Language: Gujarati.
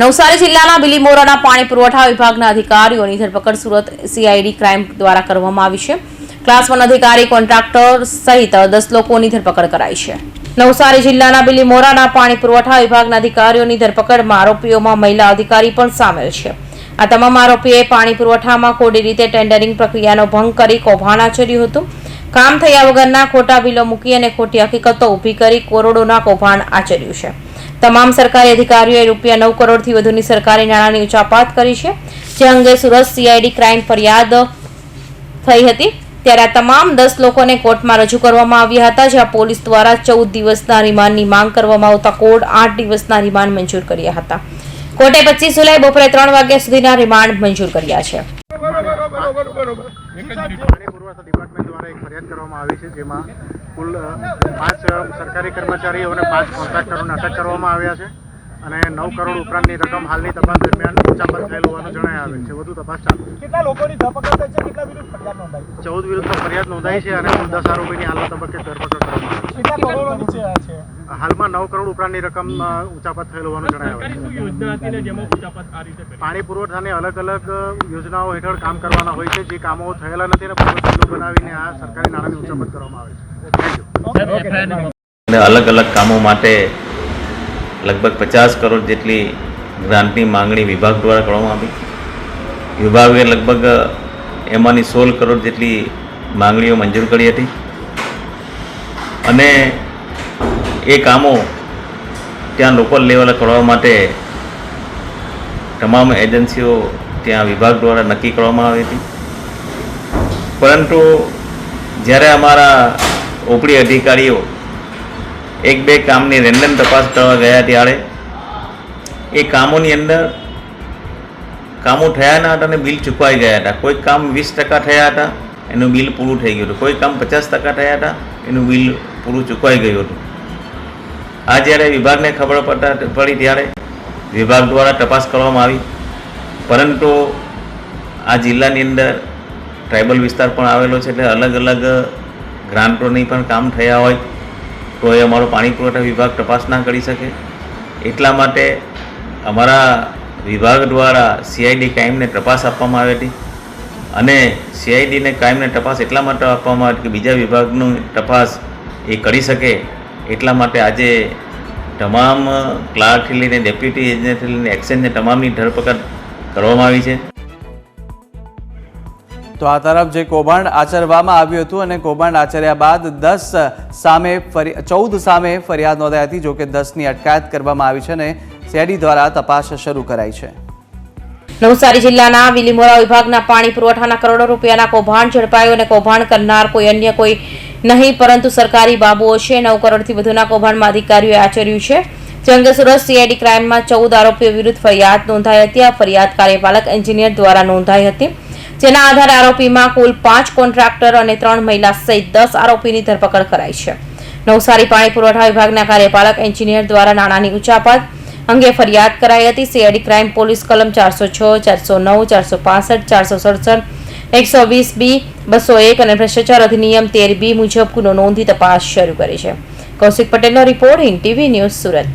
નવસારી જિલ્લાના બિલીમોરાના પાણી પુરવઠા વિભાગના અધિકારીઓની ધરપકડ સુરત સીઆઈડી ક્રાઇમ દ્વારા કરવામાં આવી છે. ક્લાસ વન અધિકારી કોન્ટ્રાક્ટર સહિત દસ લોકોની ધરપકડ કરાઈ છે. નવસારી જિલ્લાના બિલીમોરાના પાણી પુરવઠા વિભાગના અધિકારીઓની ધરપકડમાં આરોપીઓમાં મહિલા અધિકારી પણ સામેલ છે. આ તમામ આરોપીએ પાણી પુરવઠામાં ખોટી રીતે ટેન્ડરિંગ પ્રક્રિયાનો ભંગ કરી કૌભાંડ આચર્યું હતું. કામ થયા વગરના ખોટા બિલો મૂકી અને ખોટી હકીકતો ઊભી કરી કરોડોના કૌભાંડ આચર્યું છે. તમામ સરકારી અધિકારીઓએ રૂપિયા નવ કરોડથી વધુની સરકારી નાણાંની ઉચાપાત કરી છે. જે અંગે સુરત સીઆઈડી ક્રાઇમ ફરિયાદ થઈ હતી. ત્યારે આ તમામ દસ લોકોને કોર્ટમાં રજૂ કરવામાં આવ્યા હતા. જ્યાં પોલીસ દ્વારા ચૌદ દિવસના રિમાન્ડની માંગ કરવામાં આવતા કોર્ટ આઠ દિવસના રિમાન્ડ મંજૂર કર્યા હતા. કોર્ટે પચીસ જુલાઈ બપોરે ત્રણ વાગ્યા સુધીના રિમાન્ડ મંજૂર કર્યા છે. પાણી પુરવઠા ડિપાર્ટમેન્ટ દ્વારા એક ફરિયાદ કરવામાં આવી છે જેમાં કુલ પાંચ સરકારી કર્મચારીઓ અને પાંચ કોન્ટ્રાક્ટરોને અટક કરવામાં આવ્યા છે અને નવ કરોડ ઉપરાંતની રકમ હાલની તપાસ દરમિયાન ઉચાપત થયેલ હોવાનું જણાય આવે છે. વધુ તપાસ ચાલુ. કેટલા લોકોની ધરપકડ થઈ છે? કેટલા વિરુદ્ધ ફરિયાદ નોંધાઈ ચૌદ વિરુદ્ધ ફરિયાદ નોંધાઈ છે અને કુલ દસ આરોપીની હાલના તબક્કે ધરપકડ કરવામાં આવી છે? હાલમાં નવ કરોડ ઉપરાંતની રકમ ઉચાપત થયેલ હોવાનું જણાવ્યું છે. યોજના હતી ને જેમાં ઉચાપત આ રીતે કરી? પાણી પુરવઠાની અલગ અલગ યોજનાઓ હેઠળ કામ કરવાના હોય છે જે કામો થયેલા નથી અને બનાવીને આ સરકારી નાણાંની ઉચાપત કરવામાં આવે છે. અલગ અલગ કામો માટે લગભગ પચાસ કરોડ જેટલી ગ્રાન્ટની માંગણી વિભાગ દ્વારા કરવામાં આવી. વિભાગે લગભગ એમાંની સોળ કરોડ જેટલી માંગણીઓ મંજૂર કરી હતી. અને એ કામો ત્યાં લોકલ લેવલે કરવા માટે તમામ એજન્સીઓ ત્યાં વિભાગ દ્વારા નક્કી કરવામાં આવી હતી. પરંતુ જ્યારે અમારા ઉપરી અધિકારીઓ એક બે કામની રેન્ડમ તપાસ કરવા ગયા ત્યારે એ કામોની અંદર કામો થયા ના હતા અને બિલ ચૂકવાઈ ગયા હતા. કોઈ કામ વીસ ટકા થયા હતા, એનું બિલ પૂરું થઈ ગયું હતું. કોઈ કામ પચાસ ટકા થયા હતા, એનું બિલ પૂરું ચૂકવાઈ ગયું હતું. આ જ્યારે વિભાગને ખબર પડતા પડી ત્યારે વિભાગ દ્વારા તપાસ કરવામાં આવી. પરંતુ આ જિલ્લાની અંદર ટ્રાઇબલ વિસ્તાર પણ આવેલો છે એટલે અલગ અલગ ગ્રાન્ટોની પણ કામ થયા હોય તો એ અમારો પાણી પુરવઠા વિભાગ તપાસ ના કરી શકે. એટલા માટે અમારા વિભાગ દ્વારા સીઆઈડી કાયમને તપાસ આપવામાં આવી હતી. અને સીઆઈડીને કાયમને તપાસ એટલા માટે આપવામાં આવી કે બીજા વિભાગનું તપાસ એ કરી શકે એટલા માટે આજે તમામ ક્લાર્કથી લઈને ડેપ્યુટી એજન્ટથી લઈને એક્સચેન્જને તમામની ધરપકડ કરવામાં આવી છે. તો આ તરફ જે કૌભાંડ આચરવામાં આવ્યું હતું અને કૌભાંડ આચર્યા બાદ દસ સામે ફરી ચૌદ સામે ફરિયાદ નોંધાઈ હતી જોકે દસની અટકાયત કરવામાં આવી છે અને સીઆઈડી દ્વારા તપાસ શરૂ કરાઈ છે. નવસારી જિલ્લાના વિલીમોરા વિભાગના પાણી પુરવઠાના કરોડો રૂપિયાના કૌભાંડ ઝડપાયું અને કૌભાંડ કરનાર કોઈ અન્ય કોઈ નહીં, પરંતુ સરકારી બાબુઓ છે. નવ કરોડથી વધુના કૌભાંડમાં અધિકારીઓએ આચર્યું છે. જે અંગે સીઆઈડી ક્રાઇમમાં ચૌદ આરોપીઓ વિરુદ્ધ ફરિયાદ નોંધાઈ હતી. આ ફરિયાદ કાર્યપાલક એન્જિનિયર દ્વારા નોંધાઈ હતી. જેના આધારે આરોપીમાં કુલ પાંચ કોન્ટ્રાક્ટર અને ત્રણ મહિલા સહિત દસ આરોપીની ધરપકડ કરાઈ છે. નવસારી પાણી પુરવઠા વિભાગના કાર્યપાલક એન્જિનિયર દ્વારા નાણાંની ઉચાપત અંગે ફરિયાદ કરાઈ હતી. સીઆઈડી ક્રાઇમ પોલીસ કલમ ચારસો છ, ચારસો નવ, ચારસો પાસઠ, ચારસો સડસઠ, એકસો વીસ બી બસો એક અને ભ્રષ્ટાચાર અધિનિયમ તેર બી મુજબ ગુનો નોંધી તપાસ શરૂ કરી છે. કૌશિક પટેલનો report Hind TV news Surat.